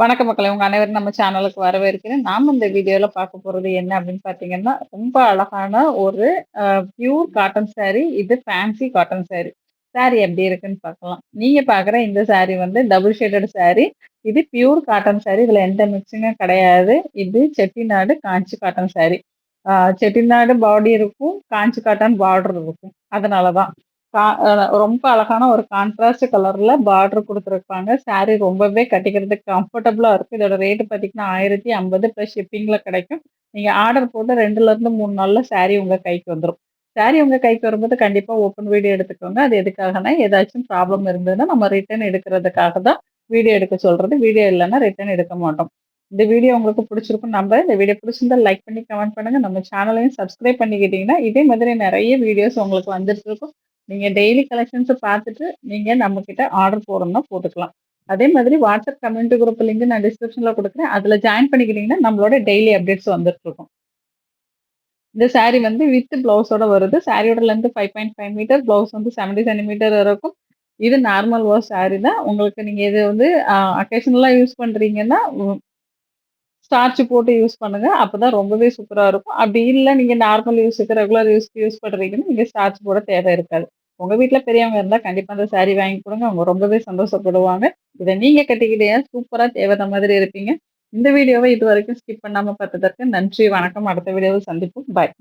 வணக்க மக்களை உங்க அனைவரும் நம்ம சேனலுக்கு வரவேற்கிறேன். நாம இந்த வீடியோல பார்க்க போறது என்ன அப்படின்னு பார்த்தீங்கன்னா, ரொம்ப அழகான ஒரு பியூர் காட்டன் சாரி. இது ஃபேன்சி காட்டன் சாரி. சாரி எப்படி இருக்குன்னு பார்க்கலாம். நீங்க பார்க்குற இந்த சாரி வந்து டபுள் ஷேடட் சாரி. இது பியூர் காட்டன் சாரி. இதுல எந்த மிக்சிங்கும் கிடையாது. இது செட்டிநாடு காஞ்சி காட்டன் சாரி. செட்டிநாடு பாடி இருக்கும். காஞ்சி காட்டன் பார்டர் இருக்கும். அதனாலதான் ரொம்ப அழகான ஒரு கான்ட்ராஸ்ட் கலர்ல பார்டர் கொடுத்துருப்பாங்க சாரி ரொம்பவே கட்டிக்கிறதுக்கு கம்ஃபர்டபுளா இருக்கும். இதோட ரேட்டு பார்த்தீங்கன்னா, 1050 பிளஸ் ஷிப்பிங்ல கிடைக்கும். நீங்க ஆர்டர் போட்டு 2லருந்து 3 நாள்ல சாரி உங்க கைக்கு வந்துடும் சாரி உங்க கைக்கு வரும்போது கண்டிப்பா ஓப்பன் வீடியோ எடுத்துக்கோங்க. அது எதுக்காகன்னா, ஏதாச்சும் ப்ராப்ளம் இருந்ததுன்னா, நம்ம ரிட்டர்ன் எடுக்கிறதுக்காக தான் வீடியோ எடுக்க சொல்றது. வீடியோ இல்லைன்னா ரிட்டர்ன் எடுக்க மாட்டோம். இந்த வீடியோ உங்களுக்கு பிடிச்சிருக்கும் நம்ம இந்த வீடியோ பிடிச்சிருந்தா லைக் பண்ணி கமெண்ட் பண்ணுங்க. நம்ம சேனலையும் சப்ஸ்கிரைப் பண்ணிக்கிட்டீங்கன்னா, இதே மாதிரி நிறைய வீடியோஸ் உங்களுக்கு வந்துட்டு இருக்கும். நீங்க டெய்லி கலெக்ஷன்ஸை பார்த்துட்டு, நீங்க நம்மக்கிட்ட ஆர்டர் போடணும்னா போட்டுக்கலாம். அதே மாதிரி வாட்ஸ்அப் கம்யூனிட்டி குரூப் லிங்க் நான் டிஸ்கிரிப்ஷன்ல கொடுக்குறேன் அதுல ஜாயின் பண்ணிக்கிட்டீங்கன்னா, நம்மளோட டெய்லி அப்டேட்ஸ் வந்துட்டு இருக்கும். இந்த சாரி வந்து வித் ப்ளவுஸோட வருது. சாரியோட லென்த் 5.5 மீட்டர். ப்ளவுஸ் வந்து 70 சென்டிமீட்டர் இருக்கும். இது நார்மல் வாஷ் சாரி தான். உங்களுக்கு நீங்க இது வந்து அக்கேஷனலாக அக்கேஷனலா யூஸ் பண்றீங்கன்னா, ஸ்டார்ச் போட்டு யூஸ் பண்ணுங்க. அப்பதான் ரொம்பவே சூப்பரா இருக்கும். அப்படி இல்லை நீங்க நார்மல் யூஸுக்கு, ரெகுலர் யூஸ்க்கு யூஸ் பண்றீங்கன்னா, நீங்க ஸ்டார்ச் போட தேவை இருக்காது. உங்க வீட்டில் பெரியவங்க இருந்தா கண்டிப்பா அந்த சாரி வாங்கி கொடுங்க அவங்க ரொம்பவே சந்தோஷப்படுவாங்க. இதை நீங்க கட்டிக்கிட்டே சூப்பரா தேவைத மாதிரி இருப்பீங்க. இந்த வீடியோவை இது வரைக்கும் ஸ்கிப் பண்ணாம பார்த்ததற்கு நன்றி, வணக்கம். அடுத்த வீடியோவில் சந்திப்போம். பாய்.